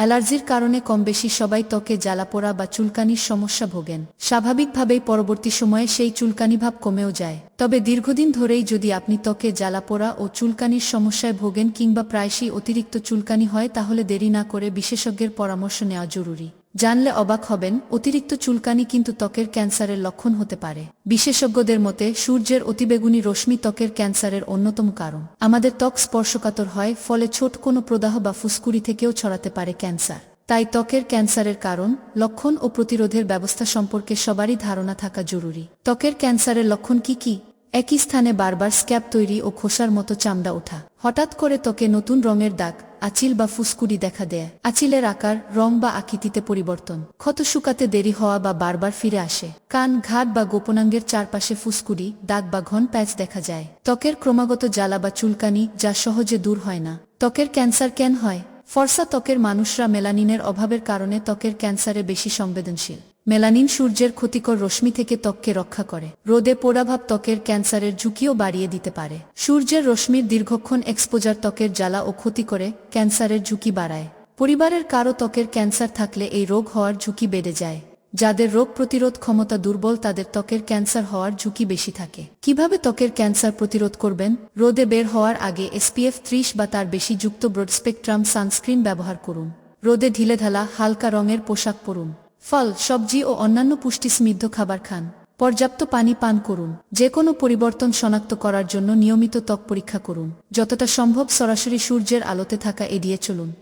অ্যালার্জির কারণে কম বেশি সবাই ত্বকে জ্বালাপোড়া বা চুলকানির সমস্যা ভোগেন। স্বাভাবিকভাবেই পরবর্তী সময়ে সেই চুলকানি ভাব কমেও যায়। তবে দীর্ঘদিন ধরেই যদি আপনি ত্বকে জ্বালাপোড়া ও চুলকানির সমস্যায় ভোগেন কিংবা প্রায়শই অতিরিক্ত চুলকানি হয়, তাহলে দেরি না করে বিশেষজ্ঞের পরামর্শ নেওয়া জরুরি। জানলে অবাক হবেন, অতিরিক্ত চুলকানি কিন্তু ত্বকের ক্যান্সারের লক্ষণ হতে পারে। বিশেষজ্ঞদের মতে, সূর্যের অতিবেগুনি রশ্মি ত্বকের ক্যান্সারের অন্যতম কারণ। আমাদের ত্বক স্পর্শকাতর হয়, ফলে ছোট কোনো প্রদাহ বা ফুসকুড়ি থেকেও ছড়াতে পারে ক্যান্সার। তাই ত্বকের ক্যান্সারের কারণ, লক্ষণ ও প্রতিরোধের ব্যবস্থা সম্পর্কে সবারই ধারণা থাকা জরুরি। ত্বকের ক্যান্সারের লক্ষণ কি কি? একই স্থানে বারবার স্ক্যাব তৈরি ও খোসার মতো চামড়া ওঠা। হঠাৎ করে ত্বকে নতুন রঙের দাগ আচিল বা ফুসকুড়ি দেখা দেয়। আচিলের আকার, রং বা আকৃতিতে পরিবর্তন। ক্ষত শুকাতে দেরি হওয়া বা বারবার ফিরে আসে। কান, ঘাট বা গোপনাঙ্গের চারপাশে ফুসকুড়ি, দাগ বা ঘন প্যাচ দেখা যায়। ত্বকের ক্রমাগত জ্বালা বা চুলকানি যা সহজে দূর হয় না। ত্বকের ক্যান্সার কেন হয়? ফর্সা ত্বকের মানুষরা মেলানিনের অভাবের কারণে ত্বকের ক্যান্সারে বেশি সংবেদনশীল। মেলানিন সূর্যের ক্ষতিকর রশ্মি থেকে ত্বককে রক্ষা করে। রোদে পোড়াভাব ত্বকের ক্যান্সারের ঝুঁকিও বাড়িয়ে দিতে পারে। সূর্যের রশ্মির দীর্ঘক্ষণ এক্সপোজার ত্বকের জ্বালা ও ক্ষতি করে, ক্যান্সারের ঝুঁকি বাড়ায়। পরিবারের কারও ত্বকের ক্যান্সার থাকলে এই রোগ হওয়ার ঝুঁকি বেড়ে যায়। যাদের রোগ প্রতিরোধ ক্ষমতা দুর্বল, তাদের ত্বকের ক্যান্সার হওয়ার ঝুঁকি বেশি থাকে। কীভাবে ত্বকের ক্যান্সার প্রতিরোধ করবেন? রোদে বের হওয়ার আগে এসপিএফ ত্রিশ বা তার বেশি যুক্ত ব্রড স্পেকট্রাম সানস্ক্রিন ব্যবহার করুন। রোদে ঢিলেঢালা, হালকা রঙের পোশাক পরুন। ফল, সবজি ও অন্যান্য পুষ্টি সমৃদ্ধ খাবার খান। পর্যাপ্ত পানি পান করুন। যে কোনো পরিবর্তন শনাক্ত করার জন্য নিয়মিত ত্বক পরীক্ষা করুন। যতটা সম্ভব সরাসরি সূর্যের আলোতে থাকা এড়িয়ে চলুন।